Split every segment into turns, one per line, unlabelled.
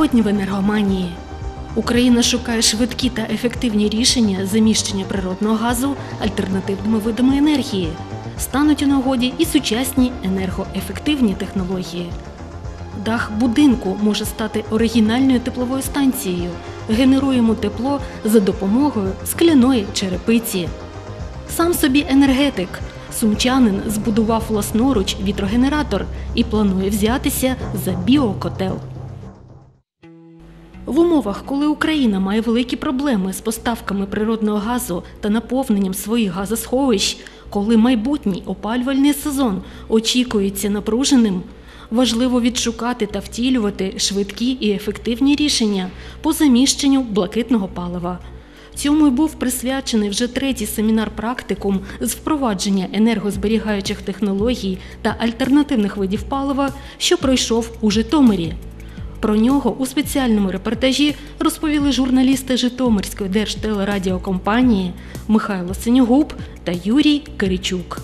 сьогодні в енергоманії. Україна шукає швидкі та ефективні рішення заміщення природного газу альтернативними видами енергії. Стануть у нагоді і сучасні енергоефективні технології. Дах будинку може стати оригінальною тепловою станцією. Генеруємо тепло за допомогою скляної черепиці. Сам собі енергетик. Сумчанин збудував власноруч вітрогенератор і планує взятися за біокотел. В умовах, коли Україна має великі проблеми з поставками природного газу та наповненням своїх газосховищ, коли майбутній опалювальний сезон очікується напруженим, важливо відшукати та втілювати швидкі і ефективні рішення по заміщенню блакитного палива. Цьому й був присвячений вже третій семінар практикум з впровадження енергозберігаючих технологій та альтернативних видів палива, що пройшов у Житомирі. Про нього у спеціальному репортажі розповіли журналісти Житомирської держтелерадіокомпанії Михайло Синьогуб та Юрій Киричук.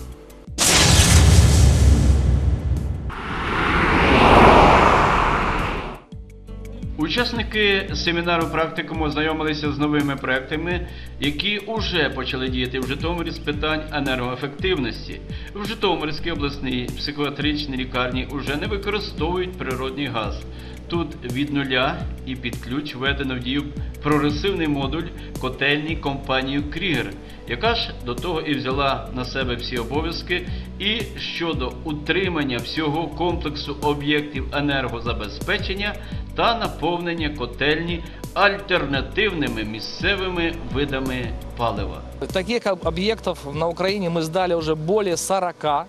Учасники семінару практикуму ознайомилися з новими проектами, які вже почали діяти в Житомирі з питань енергоефективності. В Житомирській обласній психіатричній лікарні вже не використовують природний газ. Тут від нуля і під ключ введено в дію прогресивний модуль котельні компанії Крігер, яка ж до того і взяла на себе всі обов'язки і щодо утримання всього комплексу об'єктів енергозабезпечення та наповнення котельні альтернативними місцевими видами палива.
Таких об- объектов на Украине мы сдали уже более 40,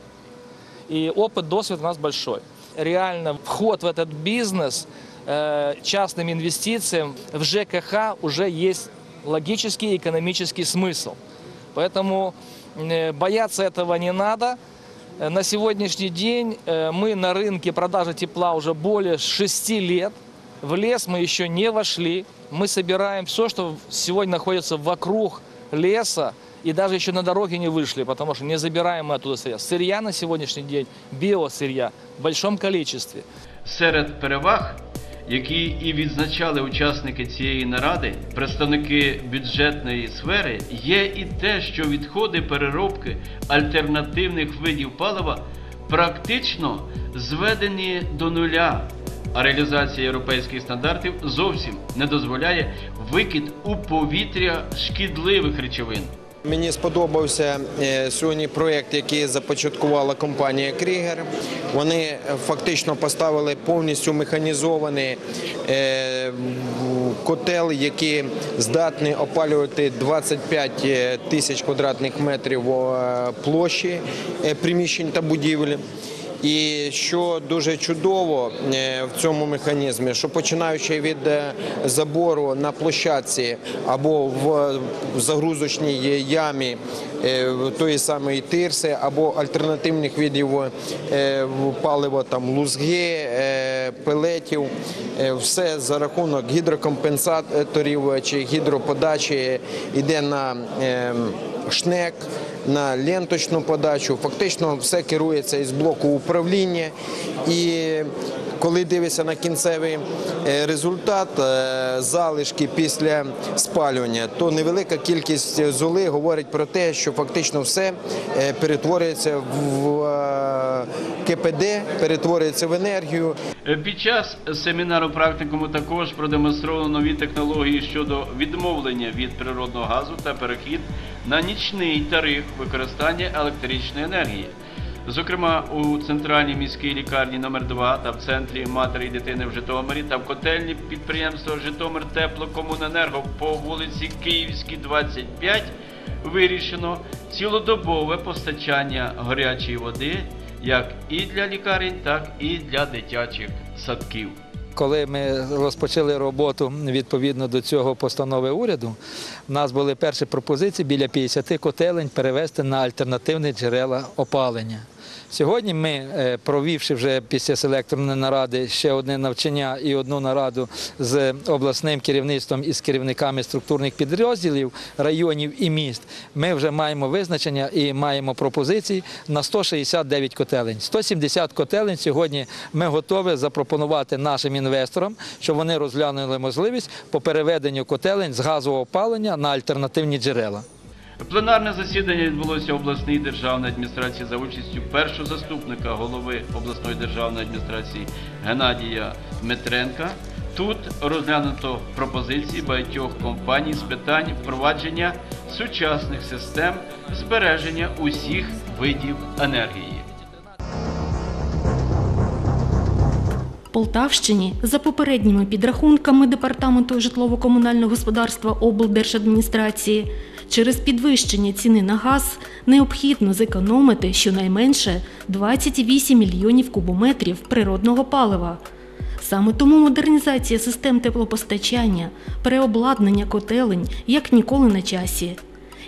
и опыт, досвид у нас большой. Реально вход в этот бизнес э, частным инвестициям в ЖКХ уже есть логический и экономический смысл. Поэтому э, бояться этого не надо. Э, На сегодняшний день мы на рынке продажи тепла уже более 6 лет. В лес мы еще не вошли. Мы собираем все, что сегодня находится вокруг леса, и даже еще на дороге не вышли, потому что не забираем мы оттуда сырья. Сырья на сегодняшний день, биосырья в большом количестве.
Серед переваг, які і відзначали учасники цієї наради, представники бюджетної сфери, є і те, що відходи переробки альтернативних видів палива практично зведені до нуля. А реалізація європейських стандартів зовсім не дозволяє викид у повітря шкідливих речовин.
Мені сподобався е, сьогодні проєкт, який започаткувала компанія Крігер. Вони е, фактично поставили повністю механізований е, котел, який здатний опалювати 25 тисяч квадратних метрів площі приміщень та будівель. І що дуже чудово е, в цьому механізмі, що починаючи від е, забору на площадці або в загрузочній ямі е, тої самої тирси, або альтернативних видів е, палива, там лузги, е, пелетів, е, все за рахунок гідрокомпенсаторів чи гідроподачі йде на е, шнек на ленточну подачу. Фактично все керується із блоку управління. І коли дивишся на кінцевий е, результат е, залишки після спалювання, то невелика кількість золи говорить про те, що фактично все е, перетворюється в КПД, перетворюється в енергію.
Під час семінару практикуму також продемонстровано нові технології щодо відмовлення від природного газу та перехід на нічний тариф використання електричної енергії. Зокрема, у центральній міській лікарні номер 2 та в центрі матері і дитини в Житомирі та в котельні підприємства Житомир Теплокомуненерго по вулиці Київській, 25 вирішено цілодобове постачання гарячої води як і для лікарень, так і для дитячих садків.
Коли ми розпочали роботу відповідно до цього постанови уряду, в нас були перші пропозиції біля 50 котелень перевести на альтернативні джерела опалення. Сьогодні ми, е, провівши вже після селекторної наради ще одне навчання і одну нараду з обласним керівництвом і з керівниками структурних підрозділів районів і міст, ми вже маємо визначення і маємо пропозиції на 169 котелень. 170 котелень сьогодні ми готові запропонувати нашим інвесторам, щоб вони розглянули можливість по переведенню котелень з газового опалення на альтернативні джерела.
Пленарне засідання відбулося в обласній державній адміністрації за участю першого заступника голови обласної державної адміністрації Геннадія Дмитренка. Тут розглянуто пропозиції багатьох компаній з питань впровадження сучасних систем збереження усіх видів енергії.
Полтавщині за попередніми підрахунками департаменту житлово-комунального господарства облдержадміністрації через підвищення ціни на газ необхідно зекономити щонайменше 28 мільйонів кубометрів природного палива. Саме тому модернізація систем теплопостачання, переобладнання котелень як ніколи на часі.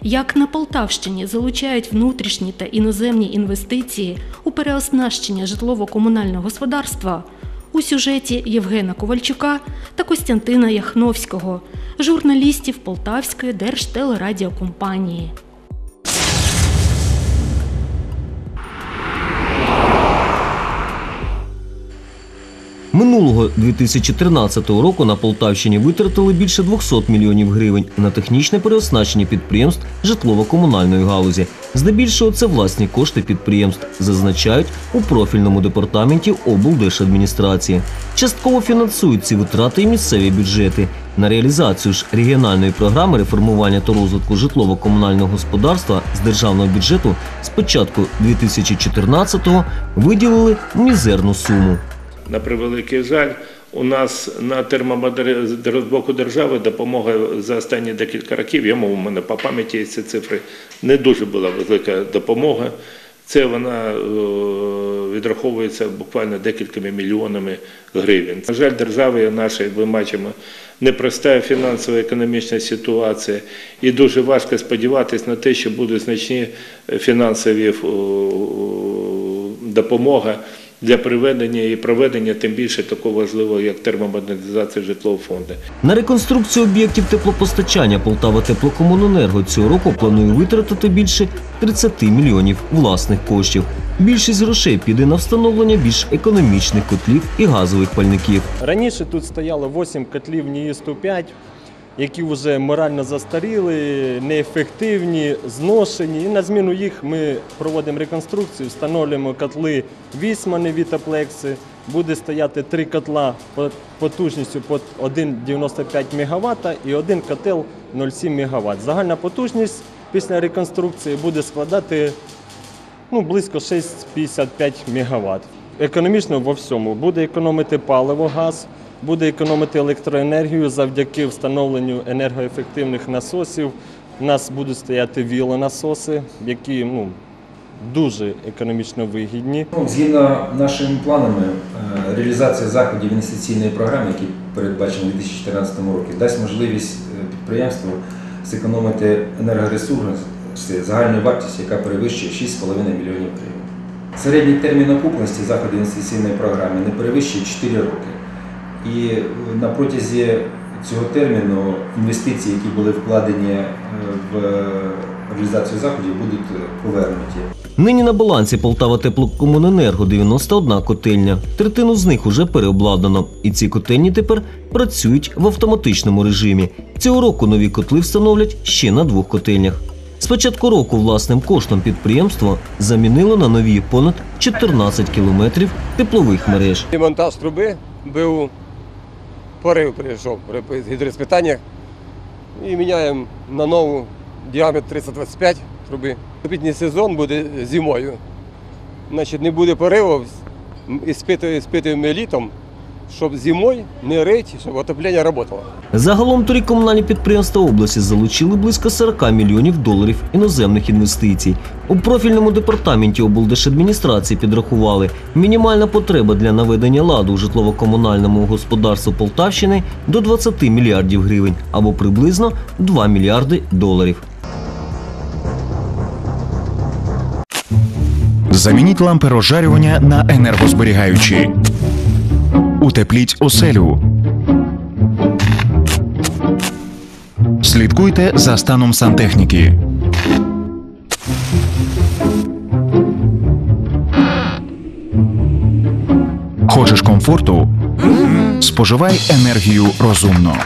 Як на Полтавщині залучають внутрішні та іноземні інвестиції у переоснащення житлово-комунального господарства у сюжеті Євгена Ковальчука та Костянтина Яхновського, журналістів Полтавської держтелерадіокомпанії.
Минулого 2013 року на Полтавщині витратили більше 200 мільйонів гривень на технічне переоснащення підприємств житлово-комунальної галузі. Здебільшого це власні кошти підприємств, зазначають у профільному департаменті облдержадміністрації. Частково фінансують ці витрати і місцеві бюджети. На реалізацію ж регіональної програми реформування та розвитку житлово-комунального господарства з державного бюджету з початку 2014-го виділили мізерну суму.
На превеликий жаль, у нас на термомодернізацію з боку держави допомога за останні декілька років, я мов, у мене по пам'яті є ці цифри, не дуже була велика допомога. Це вона е, відраховується буквально декількома мільйонами гривень. На жаль, держави нашої, ми бачимо, непроста фінансово-економічна ситуація, і дуже важко сподіватися на те, що будуть значні фінансові о, допомога для приведення і проведення тим більше такого важливого, як термомодернізація житлового фонду.
На реконструкцію об'єктів теплопостачання Полтава Теплокомуненерго цього року планує витратити більше 30 мільйонів власних коштів. Більшість грошей піде на встановлення більш економічних котлів і газових пальників.
Раніше тут стояло 8 котлів НІІ-105, які вже морально застаріли, неефективні, зношені. І на зміну їх ми проводимо реконструкцію, встановлюємо котли Вісмани Вітаплекси. Буде стояти три котла потужністю по 1,95 МВт і один котел 0,7 МВт. Загальна потужність після реконструкції буде складати ну, близько 6,55 МВт. Економічно во всьому. Буде економити паливо, газ, буде економити електроенергію завдяки встановленню енергоефективних насосів. У нас будуть стояти вілонасоси, які ну, дуже економічно вигідні.
Ну, Згідно нашими планами, е, реалізація заходів інвестиційної програми, які передбачені у 2014 році, дасть можливість е, підприємству зекономити енергоресурси загальною вартістю, яка перевищує 6,5 мільйонів гривень. Середній термін окупності заходів інвестиційної програми не перевищує 4 роки. І е, на протязі цього терміну інвестиції, які були вкладені е, в реалізацію заходів, будуть е, повернуті.
Нині на балансі Полтава Теплокомуненерго 91 котельня. Третину з них уже переобладнано. І ці котельні тепер працюють в автоматичному режимі. Цього року нові котли встановлять ще на двох котельнях. З початку року власним коштом підприємство замінило на нові понад 14 кілометрів теплових мереж.
І монтаж труби БУ. Порив прийшов при гідроспитаннях. І міняємо на нову діаметр 325 труби. Літній сезон буде зимою. Значить, не буде пориву, іспитуємо, іспитуємо літом, щоб зимою не рить, щоб отоплення працювало.
Загалом торік комунальні підприємства області залучили близько 40 мільйонів доларів іноземних інвестицій. У профільному департаменті облдержадміністрації підрахували, мінімальна потреба для наведення ладу у житлово-комунальному господарству Полтавщини до 20 мільярдів гривень або приблизно 2 мільярди доларів.
Замініть лампи розжарювання на енергозберігаючі. Утепліть оселю. Слідкуйте за станом сантехніки. Хочеш комфорту? Споживай енергію розумно.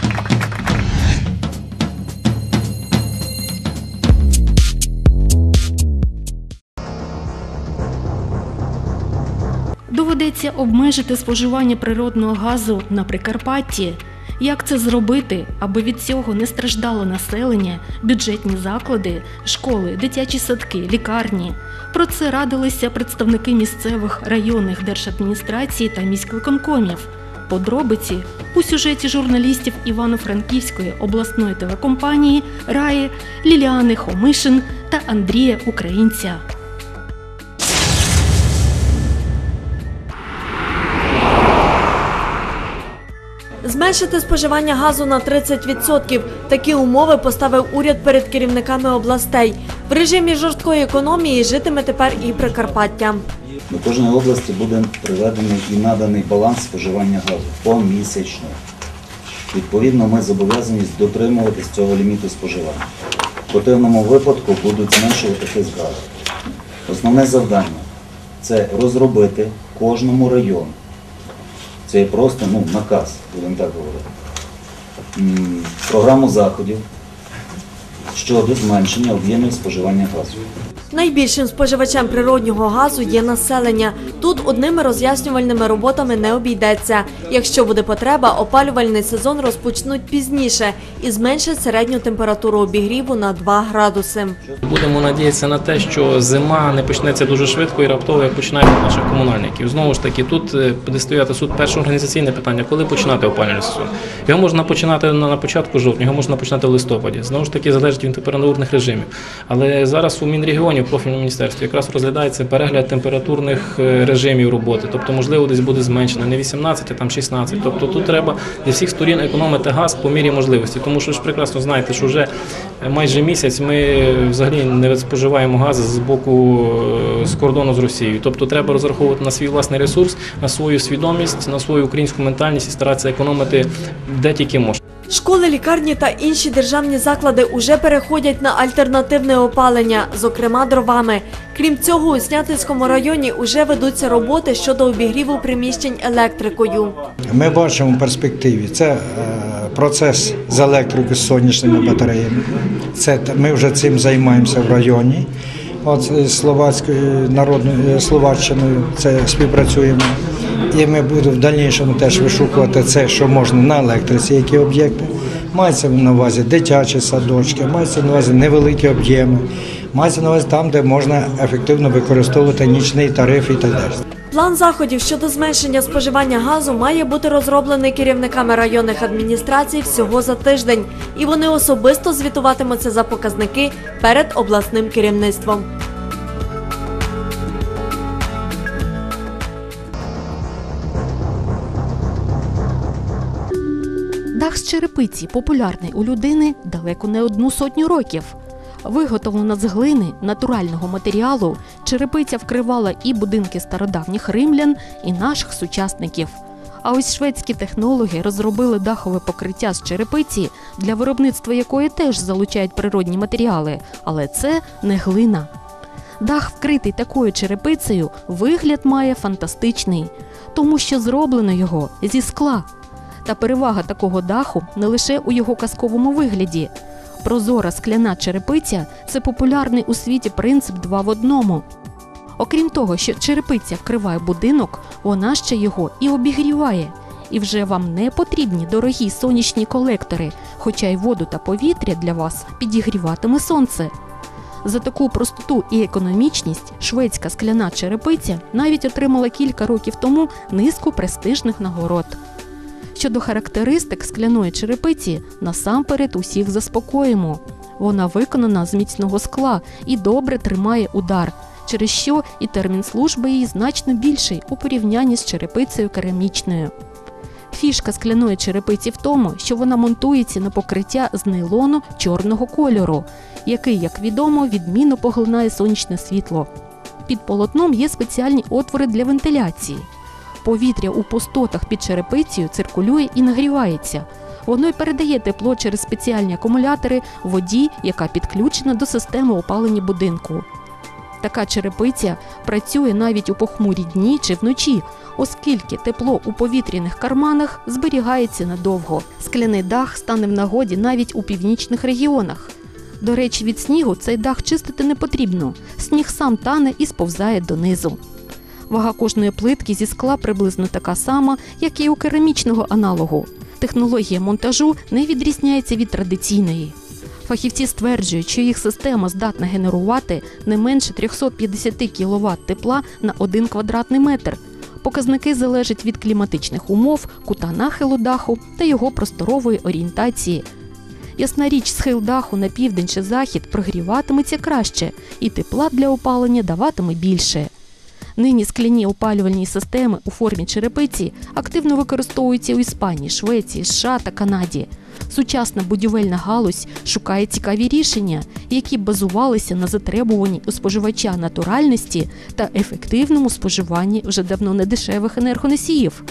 Обмежити споживання природного газу на Прикарпатті. Як це зробити, аби від цього не страждало населення, бюджетні заклади, школи, дитячі садки, лікарні? Про це радилися представники місцевих районних держадміністрацій та міськвиконкомів. Подробиці у сюжеті журналістів Івано-Франківської обласної телекомпанії Раї Ліліани Хомишин та Андрія Українця.
Зменшити споживання газу на 30%. Такі умови поставив уряд перед керівниками областей. В режимі жорсткої економії житиме тепер і Прикарпаття.
До кожної області буде приведений і наданий баланс споживання газу помісячно. Відповідно, ми зобов'язані дотримуватись цього ліміту споживання. В противному випадку будуть зменшувати тиск газу. Основне завдання це розробити кожному району. Це є просто ну, наказ, будемо так говорити. Програму заходів щодо зменшення об'ємів споживання газу.
Найбільшим споживачем природнього газу є населення. Тут одними роз'яснювальними роботами не обійдеться. Якщо буде потреба, опалювальний сезон розпочнуть пізніше і зменшать середню температуру обігріву на 2 градуси.
Будемо надіятися на те, що зима не почнеться дуже швидко і раптово як починають наших комунальників. Знову ж таки, тут буде стояти суд перше організаційне питання, коли починати опалювальний сезон. Його можна починати на на початку жовтня, його можна починати в листопаді. Знову ж таки, залежить від температурних режимів. Але зараз у Мінрегіоні, в профільному міністерстві, якраз розглядається перегляд температурних е, режимів роботи. Тобто, можливо, десь буде зменшено не 18, а там 16. Тобто тут треба зі всіх сторін економити газ по мірі можливості. Тому що ж прекрасно знаєте, що вже майже місяць ми взагалі не споживаємо газ з боку е, з кордону з Росією. Тобто треба розраховувати на свій власний ресурс, на свою свідомість, на свою українську ментальність і старатися економити де тільки можна.
Школи, лікарні та інші державні заклади уже переходять на альтернативне опалення, зокрема дровами. Крім цього, у Снятинському районі уже ведуться роботи щодо обігріву приміщень електрикою.
Ми бачимо в перспективі це е, процес з електрикою з сонячними батареями. Це ми вже цим займаємося в районі. От з словацькою народною е, словаччиною це співпрацюємо. І ми будемо в дальнішому теж вишукувати це, що можна на електриці, які об'єкти. Мається на увазі дитячі садочки, мається на увазі невеликі об'єми, мається на увазі там, де можна ефективно використовувати нічний тариф і так далі.
План заходів щодо зменшення споживання газу має бути розроблений керівниками районних адміністрацій всього за тиждень, і вони особисто звітуватимуться за показники перед обласним керівництвом.
Дах з черепиці популярний у людини далеко не одну сотню років. Виготовлена з глини натурального матеріалу, черепиця вкривала і будинки стародавніх римлян, і наших сучасників. А ось шведські технологи розробили дахове покриття з черепиці, для виробництва якої теж залучають природні матеріали, але це не глина. Дах, вкритий такою черепицею, вигляд має фантастичний, тому що зроблено його зі скла. Та перевага такого даху не лише у його казковому вигляді. Прозора скляна черепиця це популярний у світі принцип два в одному. Окрім того, що черепиця вкриває будинок, вона ще його і обігріває. І вже вам не потрібні дорогі сонячні колектори, хоча й воду та повітря для вас підігріватиме сонце. За таку простоту і економічність шведська скляна черепиця навіть отримала кілька років тому низку престижних нагород. Щодо характеристик скляної черепиці, насамперед усіх заспокоїмо. Вона виконана з міцного скла і добре тримає удар, через що і термін служби її значно більший у порівнянні з черепицею керамічною. Фішка скляної черепиці в тому, що вона монтується на покриття з нейлону чорного кольору, який, як відомо, відмінно поглинає сонячне світло. Під полотном є спеціальні отвори для вентиляції. Повітря у пустотах під черепицею циркулює і нагрівається. Воно й передає тепло через спеціальні акумулятори воді, яка підключена до системи опалення будинку. Така черепиця працює навіть у похмурі дні чи вночі, оскільки тепло у повітряних карманах зберігається надовго. Скляний дах стане в нагоді навіть у північних регіонах. До речі, від снігу цей дах чистити не потрібно. Сніг сам тане і сповзає донизу. Вага кожної плитки зі скла приблизно така сама, як і у керамічного аналогу. Технологія монтажу не відрізняється від традиційної. Фахівці стверджують, що їх система здатна генерувати не менше 350 кВт тепла на 1 квадратний метр. Показники залежать від кліматичних умов, кута нахилу даху та його просторової орієнтації. Ясна річ, схил даху на південь чи захід прогріватиметься краще, і тепла для опалення даватиме більше. Нині скляні опалювальні системи у формі черепиці активно використовуються у Іспанії, Швеції, США та Канаді. Сучасна будівельна галузь шукає цікаві рішення, які базувалися на затребуванні у споживача натуральності та ефективному споживанні вже давно недешевих енергоносіїв.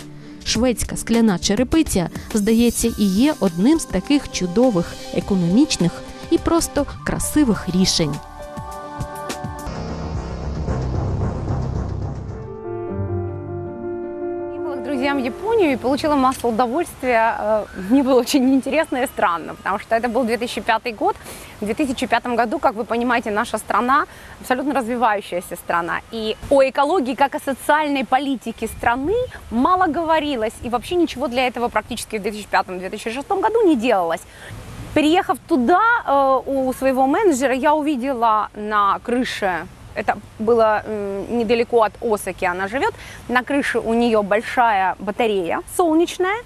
Шведська скляна черепиця, здається, і є одним з таких чудових, економічних і просто красивих рішень.
Друзьям в Японию и получила массу удовольствия. Э, Мне было очень интересно и странно, потому что это был 2005 год. В 2005 году, как вы понимаете, наша страна абсолютно развивающаяся страна. И о экологии, как о социальной политике страны мало говорилось. И вообще ничего для этого практически в 2005-2006 году не делалось. Переехав туда, э, у своего менеджера я увидела на крыше это было м, недалеко от Осаки, она живет. На крыше у нее большая батарея солнечная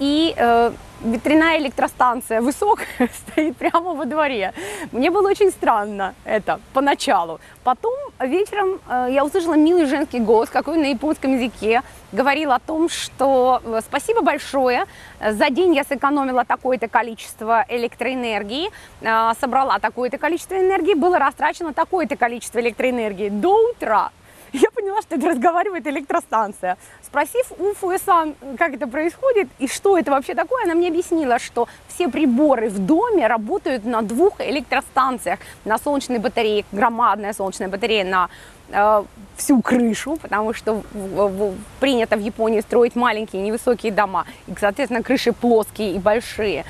и э, ветряная электростанция высокая стоит прямо во дворе. Мне было очень странно это поначалу. Потом вечером э, я услышала милый женский голос, какой на японском языке, говорил о том, что э, спасибо большое, э, за день я сэкономила такое-то количество электроэнергии, э, собрала такое-то количество энергии, было растрачено такое-то количество электроэнергии до утра. Я поняла, что это разговаривает электростанция. Спросив у Фуэсан, как это происходит и что это вообще такое, она мне объяснила, что все приборы в доме работают на двух электростанциях. На солнечной батарее, громадная солнечная батарея на э, всю крышу, потому что в- в- принято в Японии строить маленькие невысокие дома. И, соответственно, крыши плоские и большие.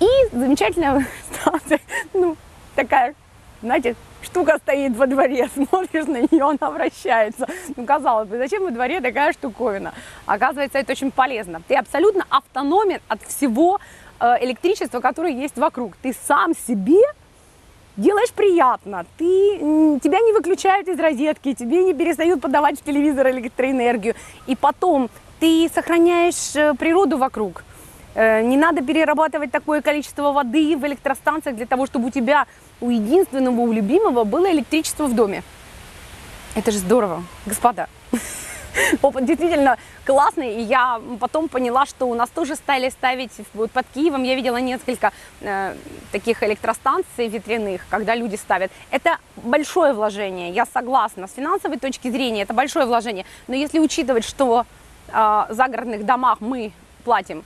И замечательная станция, ну, такая, знаете, штука стоит во дворе, смотришь на нее, она вращается. Ну, казалось бы, зачем во дворе такая штуковина? Оказывается, это очень полезно. Ты абсолютно автономен от всего э, электричества, которое есть вокруг. Ты сам себе делаешь приятно. Ты, тебя не выключают из розетки, тебе не перестают подавать в телевизор электроэнергию. И потом ты сохраняешь э, природу вокруг. Э, Не надо перерабатывать такое количество воды в электростанциях для того, чтобы у тебя, у единственного, у любимого было электричество в доме. Это же здорово, господа. Опыт действительно классный, и я потом поняла, что у нас тоже стали ставить, вот под Киевом я видела несколько э, таких электростанций ветряных, когда люди ставят. Это большое вложение, я согласна, с финансовой точки зрения это большое вложение, но если учитывать, что э, в загородных домах мы платим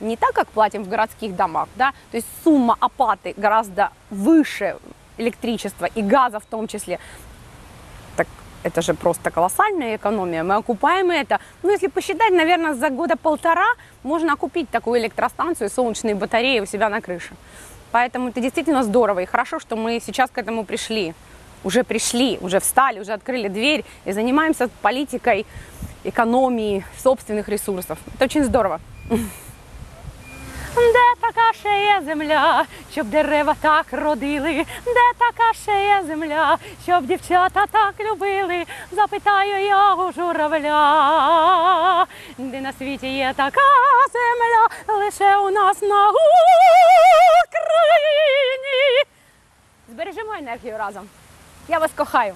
не так, как платим в городских домах, да, то есть сумма оплаты гораздо выше электричества и газа в том числе, так это же просто колоссальная экономия. Мы окупаем это. Ну, если посчитать, наверное, за года полтора можно купить такую электростанцию, солнечные батареи у себя на крыше. Поэтому это действительно здорово. И хорошо, что мы сейчас к этому пришли. Уже пришли, уже встали, уже открыли дверь и занимаемся политикой экономии собственных ресурсов. Это очень здорово. Де така ще є земля, щоб дерева так родили? Де така ще є земля, щоб дівчата так любили? Запитаю я у журавля, де на світі є така земля, лише у нас на Україні. Збережемо енергію разом. Я вас кохаю.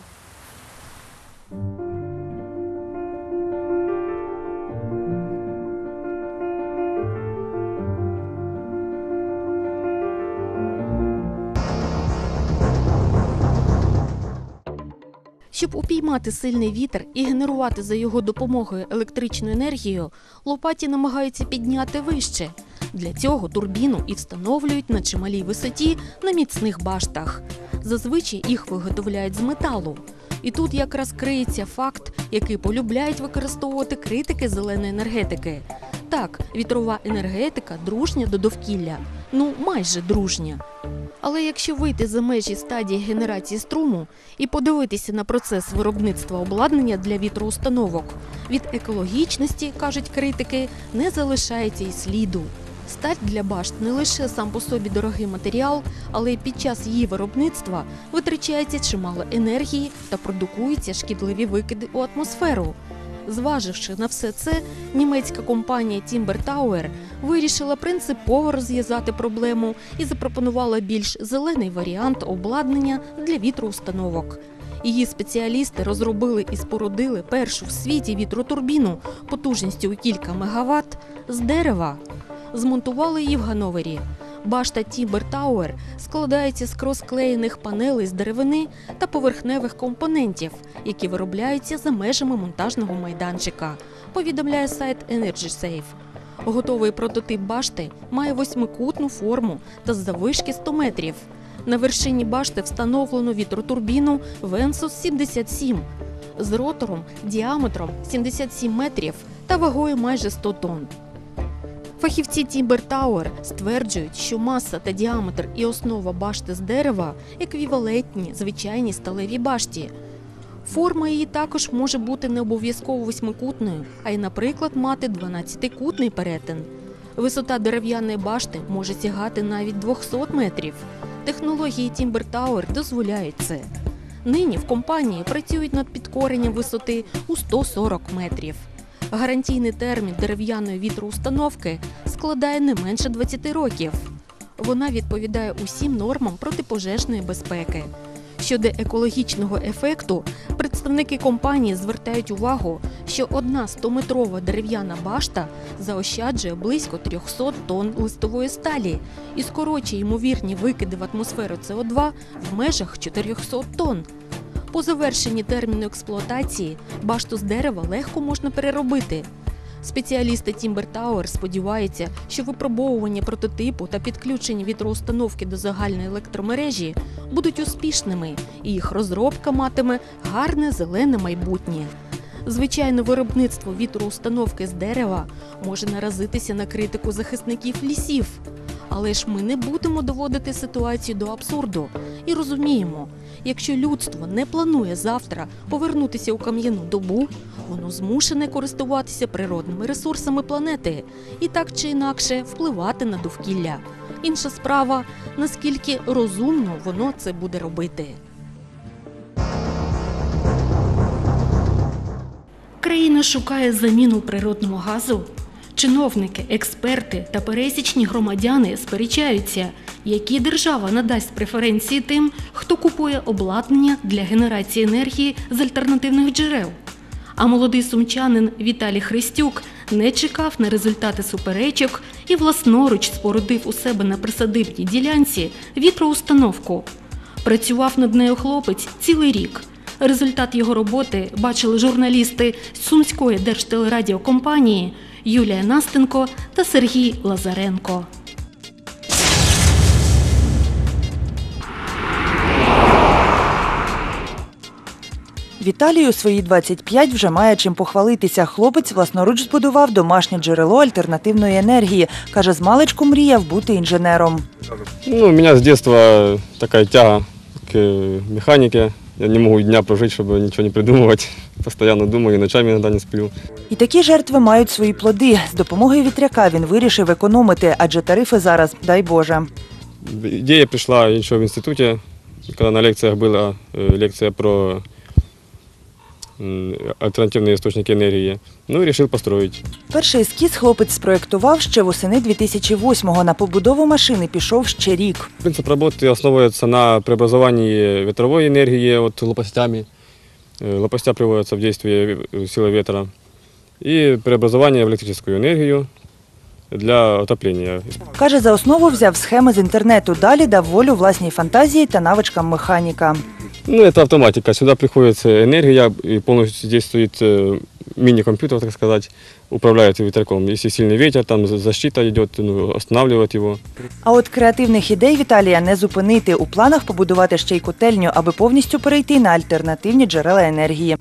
Щоб упіймати сильний вітер і генерувати за його допомогою електричну енергію, лопаті намагаються підняти вище. Для цього турбіну і встановлюють на чималій висоті на міцних баштах. Зазвичай їх виготовляють з металу. І тут якраз криється факт, який полюбляють використовувати критики зеленої енергетики. Так, вітрова енергетика дружня до довкілля, ну майже дружня. Але якщо вийти за межі стадії генерації струму і подивитися на процес виробництва обладнання для вітроустановок, від екологічності, кажуть критики, не залишається й сліду. Сталь для башт не лише сам по собі дорогий матеріал, але й під час її виробництва витрачається чимало енергії та продукуються шкідливі викиди у атмосферу. Зваживши на все це, німецька компанія Timber Tower вирішила принципово розв'язати проблему і запропонувала більш зелений варіант обладнання для вітроустановок. Її спеціалісти розробили і спорудили першу в світі вітротурбіну потужністю у кілька мегаватт з дерева. Змонтували її в Гановері. Башта Timber Tower складається з кросклеєних панелей з деревини та поверхневих компонентів, які виробляються за межами монтажного майданчика, повідомляє сайт EnergySafe. Готовий прототип башти має восьмикутну форму та заввишки 100 метрів. На вершині башти встановлено вітротурбіну Vensus 77 з ротором діаметром 77 метрів та вагою майже 100 тонн. Фахівці Timber Tower стверджують, що маса та діаметр і основа башти з дерева еквівалентні звичайній сталевій башті. Форма її також може бути не обов'язково восьмикутною, а й, наприклад, мати 12-кутний перетин. Висота дерев'яної башти може сягати навіть 200 метрів. Технології Timber Tower дозволяють це. Нині в компанії працюють над підкоренням висоти у 140 метрів. Гарантійний термін дерев'яної вітроустановки складає не менше 20 років. Вона відповідає усім нормам протипожежної безпеки. Щодо екологічного ефекту, представники компанії звертають увагу, що одна 100-метрова дерев'яна башта заощаджує близько 300 тонн листової сталі і скорочує ймовірні викиди в атмосферу СО2 в межах 400 тонн. По завершенні терміну експлуатації башту з дерева легко можна переробити. Спеціалісти Timber Tower сподіваються, що випробовування прототипу та підключення вітроустановки до загальної електромережі будуть успішними, і їх розробка матиме гарне зелене майбутнє. Звичайно, виробництво вітроустановки з дерева може наразитися на критику захисників лісів. Але ж ми не будемо доводити ситуацію до абсурду і розуміємо, якщо людство не планує завтра повернутися у кам'яну добу, воно змушене користуватися природними ресурсами планети і так чи інакше впливати на довкілля. Інша справа, наскільки розумно воно це буде робити. Країна шукає заміну природного газу. Чиновники, експерти та пересічні громадяни сперечаються, які держава надасть преференції тим, хто купує обладнання для генерації енергії з альтернативних джерел. А молодий сумчанин Віталій Христюк не чекав на результати суперечок і власноруч спорудив у себе на присадибній ділянці вітроустановку. Працював над нею хлопець цілий рік. Результат його роботи бачили журналісти Сумської держтелерадіокомпанії Юлія Настенко та Сергій Лазаренко.
Віталій у свої 25 вже має чим похвалитися. Хлопець власноруч збудував домашнє джерело альтернативної енергії. Каже, з маличку мріяв бути інженером.
Ну, у меня с детства такая тяга к механике. Я не могу дня прожить, чтобы ничего не придумывать. Постоянно думаю, и ночами иногда не сплю.
І такі жертви мають свої плоди. З допомогою вітряка він вирішив економити, адже тарифи зараз, дай Боже.
Идея пришла еще в институте, когда на лекциях была э, лекция про м, альтернативные источники энергии. Ну и решил построить.
Перший ескіз хлопець спроєктував ще восени 2008-го. На побудову машини пішов ще рік.
Принцип работы основывается на преобразовании ветровой энергии вот лопастями. Э, Лопастя приводятся в действие э, силой ветра. И преобразование в электрическую энергию для отопления.
Каже, за основу взяв схеми з інтернету. Далі дав волю власній фантазії та навичкам механіка.
Ну, это автоматика. Сюда приходит энергия и полностью здесь стоит э, мини-компьютер, так сказать, управляет ветряком. Если сильный ветер, там защита идет, ну, останавливать его.
А от креативних ідей Віталія не зупинити. У планах побудувати ще й котельню, аби повністю перейти на альтернативні джерела енергії.